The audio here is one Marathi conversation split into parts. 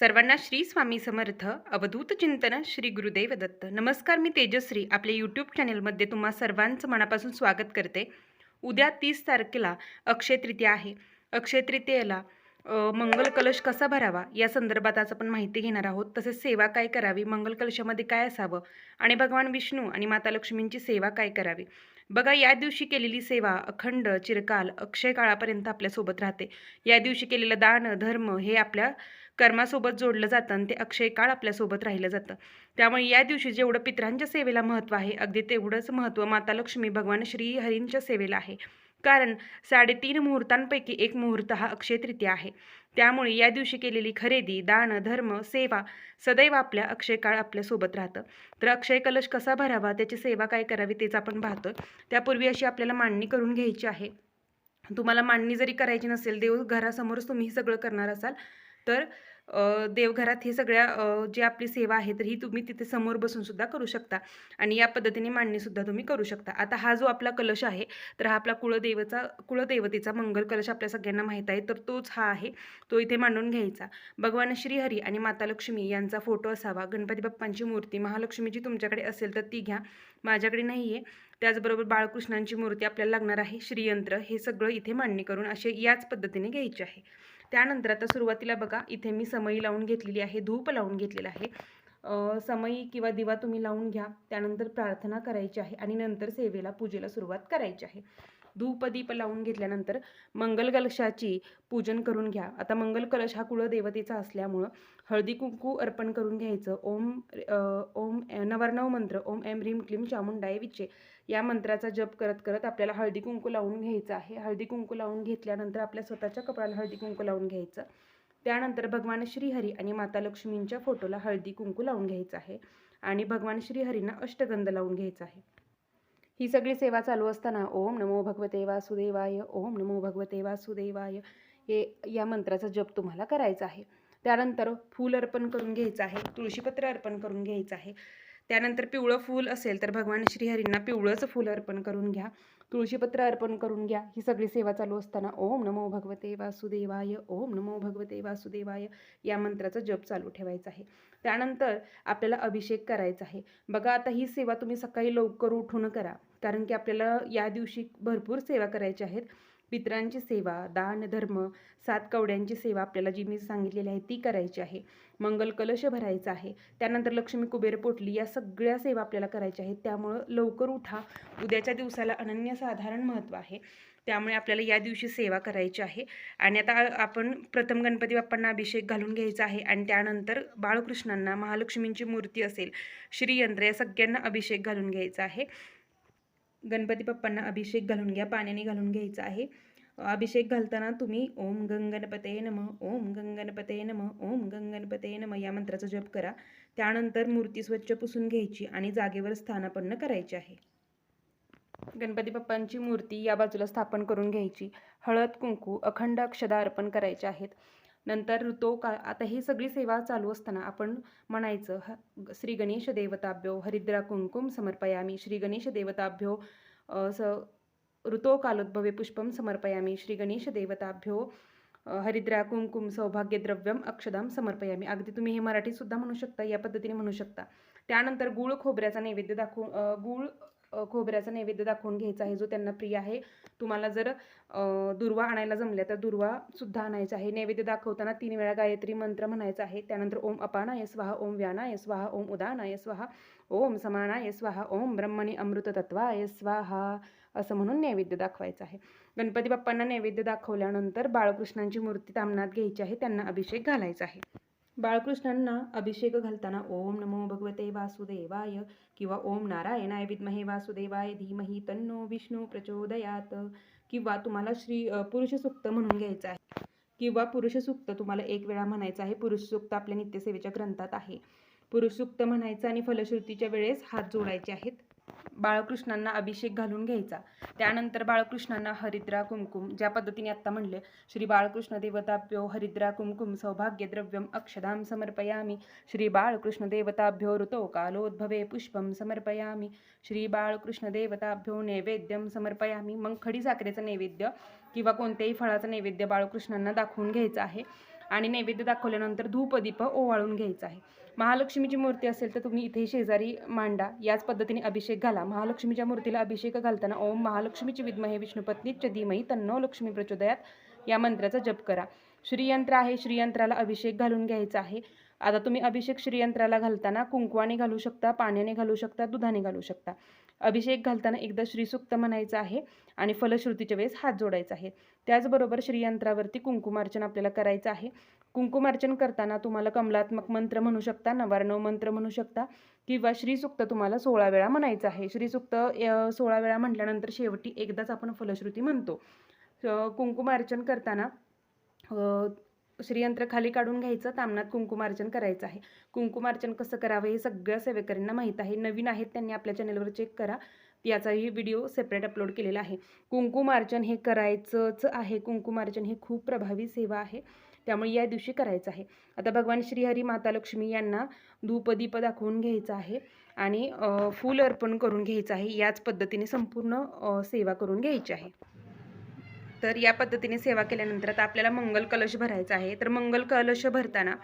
सर्वांना श्री स्वामी समर्थ अवधूत चिंतन श्री गुरुदेव दत्त. नमस्कार मी तेजश्री आपल्या यूट्यूब चॅनलमध्ये तुम्हा सर्वांचं मनापासून स्वागत करते. उद्या तीस तारखेला अक्षय तृतीया आहे. अक्षय तृतीयेला मंगल कलश कसा भरावा या संदर्भात आज आपण माहिती घेणार आहोत. तसेच सेवा काय करावी मंगल कलशामध्ये काय असावं आणि भगवान विष्णू आणि माता लक्ष्मींची सेवा काय करावी बघा या दिवशी केलेली सेवा अखंड चिरकाल अक्षय काळापर्यंत आपल्यासोबत राहते. या दिवशी केलेलं दान धर्म हे आपल्या कर्मासोबत जोडलं जातं आणि ते अक्षय काळ आपल्यासोबत राहिलं जातं. त्यामुळे या दिवशी जेवढं पितरांच्या सेवेला महत्त्व आहे अगदी तेवढंच महत्त्व माता लक्ष्मी भगवान श्री हरींच्या सेवेला आहे. कारण साडेतीन मुहूर्तांपैकी एक मुहूर्त हा अक्षय तृतीया आहे. त्यामुळे या दिवशी केलेली खरेदी दान धर्म सेवा सदैव आपल्या अक्षय काळ आपल्यासोबत राहतं. तर अक्षय कलश कसा भरावा त्याची सेवा काय करावी तेच आपण पाहतो त्यापूर्वी अशी आपल्याला मांडणी करून घ्यायची आहे. तुम्हाला मांडणी जरी करायची नसेल देव घरासमोरच तुम्ही सगळं करणार असाल तर देवघरात हे सगळ्या जी आपली सेवा आहे तर ही तुम्ही तिथे समोर बसून सुद्धा करू शकता. आणि या पद्धतीने मांडणीसुद्धा तुम्ही करू शकता. आता हा जो आपला कलश आहे तर हा आपला कुळदेवचा कुळदेवतेचा मंगल कलश आपल्या सगळ्यांना माहीत आहे तर तोच हा आहे. तो इथे मांडून घ्यायचा. भगवान श्रीहरी आणि माता लक्ष्मी यांचा फोटो असावा. गणपती बाप्पांची मूर्ती महालक्ष्मीची तुमच्याकडे असेल तर ती घ्या. माझ्याकडे नाही आहे त्याचबरोबर बाळकृष्णांची मूर्ती आपल्याला लागणार आहे. श्रीयंत्र हे सगळं इथे मांडणी करून असे याच पद्धतीने घ्यायचे आहे. त्यानंतर आता सुरुवातीला बघा इथे मी समई लावून घेतलेली आहे धूप लावून घेतलेला आहे. समई किंवा दिवा तुम्ही लावून घ्या त्यानंतर प्रार्थना करायची आहे आणि नंतर सेवेला पूजेला सुरुवात करायची आहे. धूपदीप लावून घेतल्यानंतर मंगल कलशाची पूजन करून घ्या. आता मंगल कलश हा कुळदेवतेचा असल्यामुळं हळदी कुंकू अर्पण करून घ्यायचं. ओम ओम अ, नवरनव मंत्र ओम एम ह्रीम क्लीम चामुंडाय विचे या मंत्राचा जप करत करत आपल्याला हळदी कुंकू लावून घ्यायचं आहे. हळदी कुंकू लावून घेतल्यानंतर आपल्या स्वतःच्या कपड्याला हळदी कुंकू लावून घ्यायचं. त्यानंतर भगवान श्रीहरी आणि माता लक्ष्मींच्या फोटोला हळदी कुंकू लावून घ्यायचं आहे. आणि भगवान श्रीहरींना अष्टगंध लावून घ्यायचा आहे. ही सगळी सेवा चालू असताना ओम नमो भगवते वासुदेवाय ओम नमो भगवते वासुदेवाय हे या मंत्राचा जप तुम्हाला करायचा आहे. त्यानंतर फूल अर्पण करून घ्यायचं आहे तुळशीपत्र अर्पण करून घ्यायचं आहे. त्यानंतर पिवळं फूल असेल तर भगवान श्रीहरींना पिवळंच फूल अर्पण करून घ्या. तुळशीपत्र अर्पण करून घ्या. ही सगळी सेवा चालू असताना ओम नमो भगवते वासुदेवाय ओम नमो भगवते वासुदेवाय या मंत्राचा जप चालू ठेवायचा आहे. त्यानंतर आपल्याला अभिषेक करायचा आहे. बघा आता ही सेवा तुम्ही सकाळी लवकर उठून करा. कारण की आपल्याला या दिवशी भरपूर सेवा करायच्या आहेत. पितरांची सेवा दान धर्म सात कवड्यांची सेवा आपल्याला जी मी सांगितलेली आहे ती करायची आहे. मंगल कलश भरायचा आहे. त्यानंतर लक्ष्मी कुबेर पोटली या सगळ्या सेवा आपल्याला करायच्या आहेत. त्यामुळं लवकर उठा. उद्याच्या दिवसाला अनन्यसाधारण महत्त्व आहे. त्यामुळे आपल्याला या दिवशी सेवा करायची आहे. आणि आता आपण प्रथम गणपती बाप्पांना अभिषेक घालून घ्यायचा आहे. आणि त्यानंतर बाळकृष्णांना महालक्ष्मींची मूर्ती असेल श्रीयंत्र या सगळ्यांना अभिषेक घालून घ्यायचा आहे. गणपती बाप्पांना अभिषेक घालून घ्या पाण्याने घालून घ्यायचा आहे. अभिषेक घालताना तुम्ही ओम गंगणपते नम ओम गंगणपते नम ओम गंगणपते नम या मंत्राचा जप करा. त्यानंतर मूर्ती स्वच्छ पुसून घ्यायची आणि जागेवर स्थानापन्न करायची आहे. गणपती बाप्पांची मूर्ती या बाजूला स्थापन करून घ्यायची. हळद कुंकू अखंड अक्षदा अर्पण करायचे आहेत. नंतर ऋतो का आता ही सगळी सेवा चालू असताना आपण म्हणायचं ह श्री गणेश देवताभ्यो हरिद्रा कुंकुम समर्पयामी श्री गणेश देवताभ्यो स ऋतो कालोद्भवे पुष्पम समर्पयामी श्री गणेश देवताभ्यो हरिद्रा कुंकुम सौभाग्यद्रव्यम अक्षदाम समर्पयामी. अगदी तुम्ही हे मराठीसुद्धा म्हणू शकता या पद्धतीने म्हणू शकता. त्यानंतर गुळ खोबऱ्याचा नैवेद्य दाखवून गूळ गुळ खोबऱ्याचा नैवेद्य दाखवून घ्यायचा आहे जो त्यांना प्रिय आहे. तुम्हाला जर दुर्वा आणायला जमल्या तर दुर्वा सुद्धा आणायचा आहे. नैवेद्य दाखवताना तीन वेळा गायत्री मंत्र म्हणायचा आहे. त्यानंतर ओम अपानाय स्वाहा ओम व्यानाय स्वाहा ओम उदानाय स्वाहा ओम समानाय स्वाहा ओम ब्रह्मणी अमृत तत्वाय स्वाहा असं म्हणून नैवेद्य दाखवायचं आहे. गणपती बाप्पांना नैवेद्य दाखवल्यानंतर बाळकृष्णांची मूर्ती तामनात घ्यायची आहे. त्यांना अभिषेक घालायचा आहे. बाळकृष्णांना अभिषेक घालताना ओम नमो भगवते वासुदेवाय किंवा ओम नारायणाय विद्महे वासुदेवाय धीमही तन्नो विष्णू प्रचोदयात. किंवा तुम्हाला श्री पुरुषसूक्त पुरुष सुक्त म्हणून घ्यायचं आहे. किंवा पुरुष सुक्त तुम्हाला एक वेळा म्हणायचं आहे पुरुष सुक्त आपल्या नित्यसेवेच्या ग्रंथात आहे. पुरुष सुक्त म्हणायचं आणि फलश्रुतीच्या वेळेस हात जोडायचे आहेत. बाळकृष्णांना अभिषेक घालून घ्यायचा. त्यानंतर बाळकृष्णांना हरिद्रा कुमकुम ज्या पद्धतीने आत्ता म्हणले श्री बाळकृष्ण देवताभ्यो हरिद्रा कुंकुम सौभाग्यद्रव्यम अक्षदाम समर्पयामी. श्री बाळकृष्ण देवताभ्यो ऋतो कालोद्भवे पुष्पम समर्पयामी. श्री बाळकृष्ण देवताभ्यो नैवेद्यम समर्पयामी. मग खडी साखरेचं नैवेद्य किंवा कोणत्याही फळाचं नैवेद्य बाळकृष्णांना दाखवून घ्यायचं आहे. आणि नैवेद्य दाखवल्यानंतर धूपदीप ओवाळून घ्यायचं आहे. महालक्ष्मीची मूर्ती असेल तर तुम्ही इथे शेजारी मांडा. याच पद्धतीने अभिषेक घाला. महालक्ष्मीच्या मूर्तीला अभिषेक घालताना ओम महालक्ष्मीची विद्महे विष्णुपत्नीच धीमही तन्नो लक्ष्मी प्रचोदयात या मंत्राचा जप करा. श्रीयंत्र आहे. श्रीयंत्राला अभिषेक घालून घ्यायचा आहे. आता तुम्ही अभिषेक श्रीयंत्राला घालताना कुंकवाने घालू शकता पाण्याने घालू शकता दुधाने घालू शकता. अभिषेक घालताना एकदा श्रीसुक्त म्हणायचं आहे आणि फलश्रुतीच्या वेळेस हात जोडायचा आहे. त्याचबरोबर श्रीयंत्रावरती कुंकुमार्चन आपल्याला करायचं आहे. कुंकुमार्चन करताना तुम्हाला कमलात्मक मंत्र म्हणू शकता नवारणव मंत्र म्हणू शकता किंवा श्रीसुक्त तुम्हाला सोळा वेळा म्हणायचं आहे. श्रीसुक्त सोळा वेळा म्हटल्यानंतर शेवटी एकदाच आपण फलश्रुती म्हणतो. कुंकुमार्चन करताना श्रीयंत्र खाली काढून घ्यायचं तामणात कुंकुमार्चन करायचं आहे. कुंकुमार्चन कसं करावं हे सगळ्या सेवेकरींना माहीत आहे. नवीन आहेत त्यांनी आपल्या चॅनलवर चेक करा. याचाही व्हिडिओ सेपरेट अपलोड केलेला आहे. कुंकुमार्चन हे करायचंच आहे. कुंकुमार्चन ही खूप प्रभावी सेवा आहे. त्यामुळे या दिवशी करायचं आहे. आता भगवान श्रीहरी माता लक्ष्मी यांना धूपदीप दाखवून घ्यायचं आहे आणि फूल अर्पण करून घ्यायचं आहे. याच पद्धतीने संपूर्ण सेवा करून घ्यायची आहे. तर या पद्धतीने सेवा केल्यानंतर आता आपल्याला मंगल कलश भरायचा आहे. तर मंगल कलश भरताना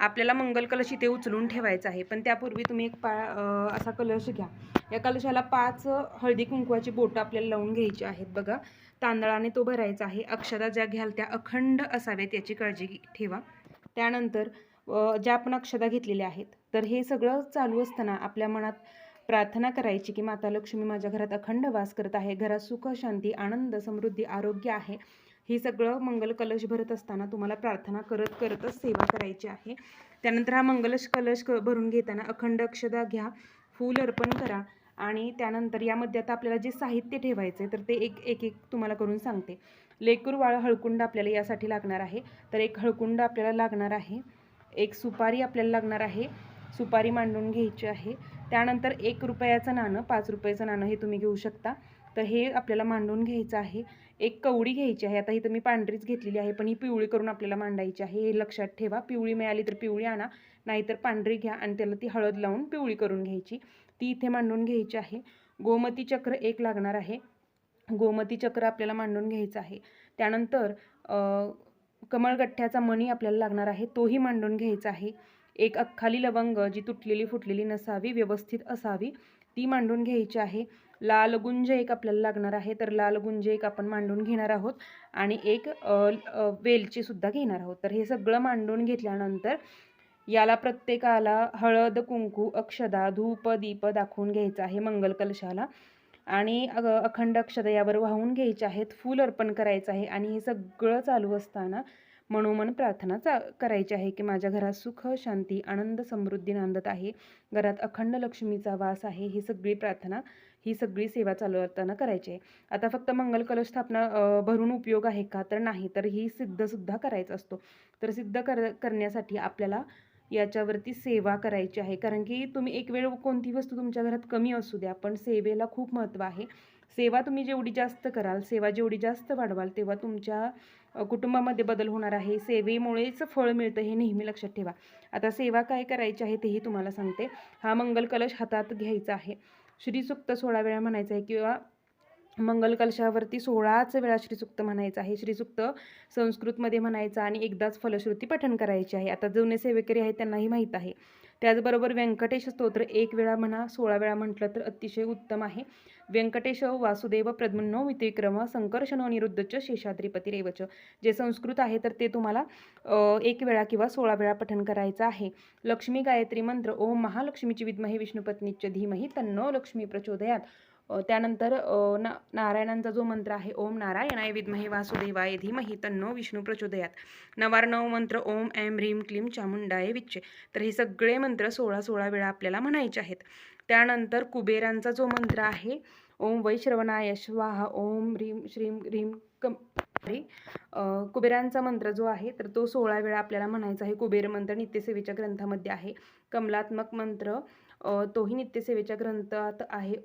आपल्याला मंगल कलश इथे उचलून ठेवायचा आहे. पण त्यापूर्वी तुम्ही एक पा असा कलश घ्या. या कलशाला पाच हळदी कुंकवाची बोटं आपल्याला लावून घ्यायची आहेत बघा. तांदळाने तो भरायचा आहे. अक्षता ज्या घ्याल त्या अखंड असाव्यात याची काळजी ठेवा. त्यानंतर ज्या आपण अक्षता घेतलेल्या आहेत. तर हे सगळं चालू असताना आपल्या मनात प्रार्थना करायची की माता लक्ष्मी माझ्या घरात अखंड वास करत आहे. घरात सुख शांती आनंद समृद्धी आरोग्य आहे. हे सगळं मंगल कलश भरत असताना तुम्हाला प्रार्थना करत करतच सेवा करायची आहे. त्यानंतर हा मंगलश कलश क भरून घेताना अखंड अक्षदा घ्या फूल अर्पण करा आणि त्यानंतर यामध्ये आता आपल्याला जे साहित्य ठेवायचं आहे तर ते एक एक एक तुम्हाला करून सांगते. लेकूर वाळ हळकुंड आपल्याला यासाठी लागणार आहे. तर एक हळकुंड आपल्याला लागणार आहे. एक सुपारी आपल्याला लागणार आहे. सुपारी मांडून घ्यायची आहे. त्यानंतर एक रुपयाचं नाणं पाच रुपयाचं नाणं हे तुम्ही घेऊ शकता. तर हे आपल्याला मांडून घ्यायचं आहे. एक कवडी घ्यायची आहे. आता इथं मी पांढरीच घेतलेली आहे पण ही पिवळी करून आपल्याला मांडायची आहे. हे लक्षात ठेवा. पिवळी मिळाली तर पिवळी आणा नाहीतर पांढरी घ्या आणि त्याला ती हळद लावून पिवळी करून घ्यायची. ती इथे मांडून घ्यायची आहे. गोमती चक्र एक लागणार आहे. गोमती चक्र आपल्याला मांडून घ्यायचं आहे. त्यानंतर कमळगठ्ठ्याचा मणी आपल्याला लागणार आहे. तोही मांडून घ्यायचा आहे. एक अख्खाली लवंग जी तुटलेली फुटलेली नसावी व्यवस्थित असावी ती मांडून घ्यायची आहे. लाल गुंज एक आपल्याला लागणार आहे तर लाल गुंज एक आपण मांडून घेणार आहोत आणि एक वेलची सुद्धा घेणार आहोत. तर हे सगळं मांडून घेतल्यानंतर याला प्रत्येकाला हळद कुंकू अक्षदा धूप दीप दाखवून घ्यायचं आहे मंगल कलशाला आणि अखंड अक्षदा यावर वाहून घ्यायचे आहेत फूल अर्पण करायचं आहे आणि हे सगळं चालू असताना मनोमन प्रार्थना चा करायची आहे की माझ्या घरात सुख शांती आनंद समृद्धी नांदत आहे. घरात अखंड लक्ष्मीचा वास आहे. ही सगळी प्रार्थना ही सगळी सेवा चालू असताना करायची आहे. आता फक्त मंगल कलश स्थापना भरून उपयोग आहे का तर नाही तर ही सिद्धसुद्धा करायचा असतो. तर सिद्ध कर करण्यासाठी आपल्याला याच्यावरती सेवा करायची आहे. कारण की तुम्ही एक वेळ कोणती वस्तू तुमच्या घरात कमी असू द्या पण सेवेला खूप महत्त्व आहे. सेवा तुम्ही जेवढी जास्त कराल सेवा जेवढी जास्त वाढवाल तेव्हा तुमच्या कुटुंबामध्ये बदल होणार आहे. सेवेमुळेच फळ मिळतं हे नेहमी लक्षात ठेवा. आता सेवा काय करायची आहे तेही तुम्हाला सांगते. हा मंगल कलश हातात घ्यायचा आहे. श्रीसुक्त सोळा वेळा म्हणायचं आहे किंवा मंगल कलशावरती सोळाच वेळा श्रीसुक्त म्हणायचं आहे. श्रीसुक्त संस्कृतमध्ये म्हणायचं आणि एकदाच फलश्रुती पठण करायची आहे. आता जुने सेवेकरी आहेत त्यांनाही माहीत आहे. त्याचबरोबर व्यंकटेश स्तोत्र एक वेळा म्हणा सोळा वेळा म्हटलं तर अतिशय उत्तम आहे. व्यंकटेश वासुदेव प्रद्मनो वित्रिक्रम संकर्षणो निरुद्धच शेषाद्रीपती रेवच. जे संस्कृत आहे तर ते तुम्हाला एक वेळा किंवा सोळा वेळा पठण करायचं आहे. लक्ष्मी गायत्री मंत्र ओम महालक्ष्मीची विद्महे विष्णुपत्नीच धीमही तन्नो लक्ष्मी प्रचोदयात. त्यानंतर ना नारायणांचा जो मंत्र आहे ओम नारायणाय विद्महे वासुदेवाय धीमहि तन्नो विष्णू प्रचोदयात। नवार्णव मंत्र ओम ऐम ह्रीं क्लीं चामुंडाय विच्चे। तर हे सगळे मंत्र सोळा सोळा वेळा आपल्याला म्हणायचे आहेत। त्यानंतर कुबेरांचा जो मंत्र आहे ओम वैश्रवणाय स्वाहा ओम ह्रीं श्रीं ह्रीं कम कुबेरांचा मंत्र जो आहे तर तो सोळा वेळा आपल्याला म्हणायचा आहे कुबेर मंत्र नित्यसेवेच्या ग्रंथामध्ये आहे। कमलात्मक मंत्र तोही नित्यसेवेच्या ग्रंथात आहे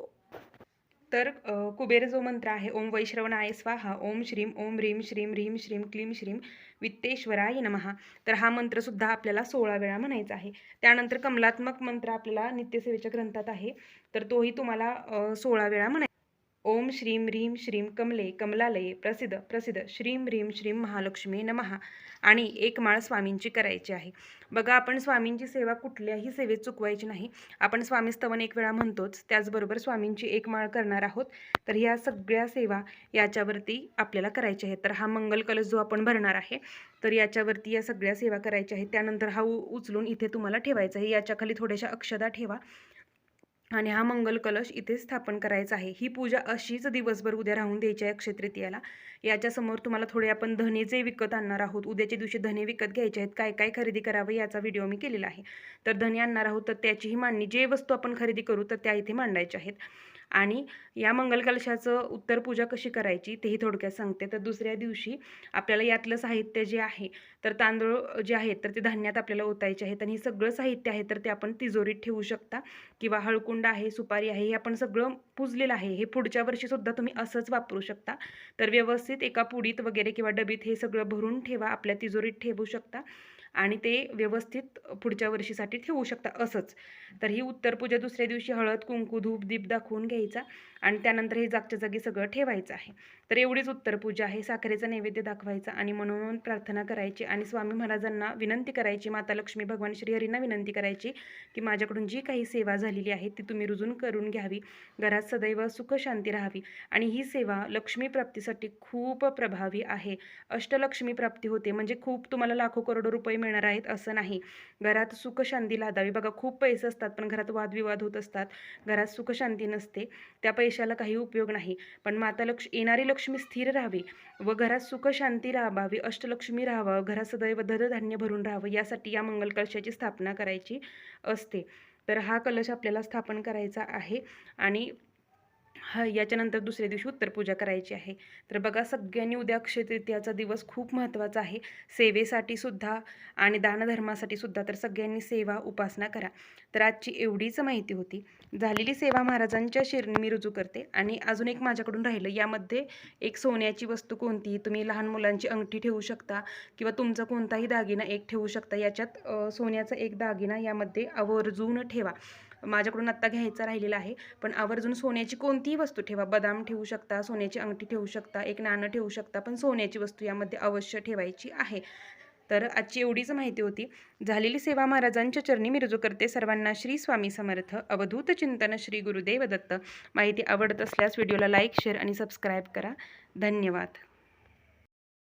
तर कुबेर जो मंत्र आहे ओम वैश्रवणाय स्वाहा ओम श्रीं ओम ह्रीम श्रीं ह्रीम श्रीं क्लीं श्रीं वित्तेश्वराय नमहा. तर हा मंत्रसुद्धा आपल्याला सोळा वेळा म्हणायचा आहे. त्यानंतर कमलात्मक मंत्र आपल्याला नित्यसेवेच्या ग्रंथात आहे. तर तोही तुम्हाला सोळा वेळा म्हणायचा ओम श्रीं ह्रीं श्रीं कमले कमलालये प्रसिद्ध प्रसिद्ध. श्रीं ह्रीं श्रीं महालक्ष्मी नमहा आणि एक माळ स्वामींची करायची आहे. बघा आपण स्वामींची सेवा कुठल्याही सेवेत चुकवायची नाही. आपण स्वामीस्तवन एक वेळा म्हणतोच त्याचबरोबर स्वामींची एक माळ करणार आहोत. तर ह्या सगळ्या सेवा याच्यावरती आपल्याला करायच्या आहेत. तर हा मंगल कलश जो आपण भरणार आहे तर याच्यावरती या सगळ्या सेवा करायच्या आहेत. त्यानंतर हा उ- उचलून इथे तुम्हाला ठेवायचा आहे. याच्या खाली थोड्याशा अक्षदा ठेवा. आणि हा मंगल कलश इथे स्थापन करायचा आहे. ही पूजा अशीच दिवसभर उद्या राहून द्यायची आहे अक्षय तृतीयाला. याच्यासमोर तुम्हाला थोडे आपण धने जे विकत आणणार आहोत. उद्याच्या दिवशी धने विकत घ्यायचे आहेत. काय काय खरेदी करावं याचा व्हिडिओ मी केलेला आहे. तर धने आणणार आहोत तर त्याचीही मांडणी जे वस्तू आपण खरेदी करू तर त्या इथे मांडायच्या आहेत. आणि या मंगल कलशाचं उत्तर पूजा कशी करायची तेही थोडक्यात सांगते. तर दुसऱ्या दिवशी आपल्याला यातलं साहित्य जे आहे तर तांदूळ जे आहेत तर ते धान्यात आपल्याला ओतायचे आहेत आणि हे सगळं साहित्य आहे तर ते आपण तिजोरीत ठेवू शकता. किंवा हळकुंड आहे सुपारी आहे हे आपण सगळं पुजलेलं आहे. हे पुढच्या वर्षीसुद्धा तुम्ही असंच वापरू शकता. तर व्यवस्थित एका पुडीत वगैरे किंवा डबीत हे सगळं भरून ठेवा आपल्या तिजोरीत ठेवू शकता. आणि ते व्यवस्थित पुढच्या वर्षीसाठी ठेवू शकता असंच. तर ही उत्तर पूजा दुसऱ्या दिवशी हळद कुंकू धूप दीप दाखवून घ्यायचा आणि त्यानंतर हे जागच्या जागी सगळं ठेवायचं आहे. तर एवढीच उत्तर पूजा आहे. साखरेचा नैवेद्य दाखवायचा आणि म्हणून प्रार्थना करायची आणि स्वामी महाराजांना विनंती करायची माता लक्ष्मी भगवान श्रीहरींना विनंती करायची की माझ्याकडून जी काही सेवा झालेली आहे ती तुम्ही रुजून करून घ्यावी. घरात सदैव सुख शांती राहावी आणि ही सेवा लक्ष्मी प्राप्तीसाठी खूप प्रभावी आहे. अष्टलक्ष्मी प्राप्ती होते म्हणजे खूप तुम्हाला लाखो करोडो रुपये मिळणार आहेत असं नाही. घरात सुखशांती लादावी. बघा खूप पैसे असतात पण घरात वादविवाद होत असतात. घरात सुखशांती नसते. त्या पैशाला काही उपयोग नाही. पण माता लक्ष येणारी लक्ष्मी स्थिर राहावी व घरात सुखशांती राहावी अष्टलक्ष्मी राहावं घरात सदैव धनधान्य भरून राहावं यासाठी या मंगल कलशाची स्थापना करायची असते. तर हा कलश आपल्याला स्थापन करायचा आहे आणि ह याच्यानंतर दुसऱ्या दिवशी उत्तर पूजा करायची आहे. तर बघा सगळ्यांनी उद्या अक्षय तृतीयाचा दिवस खूप महत्त्वाचा आहे. सेवेसाठी सुद्धा आणि दानधर्मासाठी सुद्धा तर सगळ्यांनी सेवा उपासना करा. तर आजची एवढीच माहिती होती. झालेली सेवा महाराजांच्या शिरणी मी रुजू करते. आणि अजून एक माझ्याकडून राहिलं यामध्ये एक सोन्याची वस्तू कोणती? तुम्ही लहान मुलांची अंगठी ठेवू शकता किंवा तुमचा कोणताही दागिना एक ठेवू शकता. याच्यात सोन्याचा एक दागिना यामध्ये आवर्जून ठेवा. माझ्याकडून आत्ता घ्यायचा राहिलेला आहे. पण आवर्जून सोन्याची कोणतीही वस्तू ठेवा. बदाम ठेवू शकता सोन्याची अंगठी ठेवू शकता एक नाणं ठेवू शकता पण सोन्याची वस्तू यामध्ये अवश्य ठेवायची आहे. तर आजची एवढीच माहिती होती. झालेली सेवा महाराजांच्या चरणी मी रुजू करते. सर्वांना श्री स्वामी समर्थ. अवधूत चिंतन श्री गुरुदेव दत्त. माहिती आवडत असल्यास व्हिडिओला लाईक शेअर आणि सबस्क्राईब करा. धन्यवाद.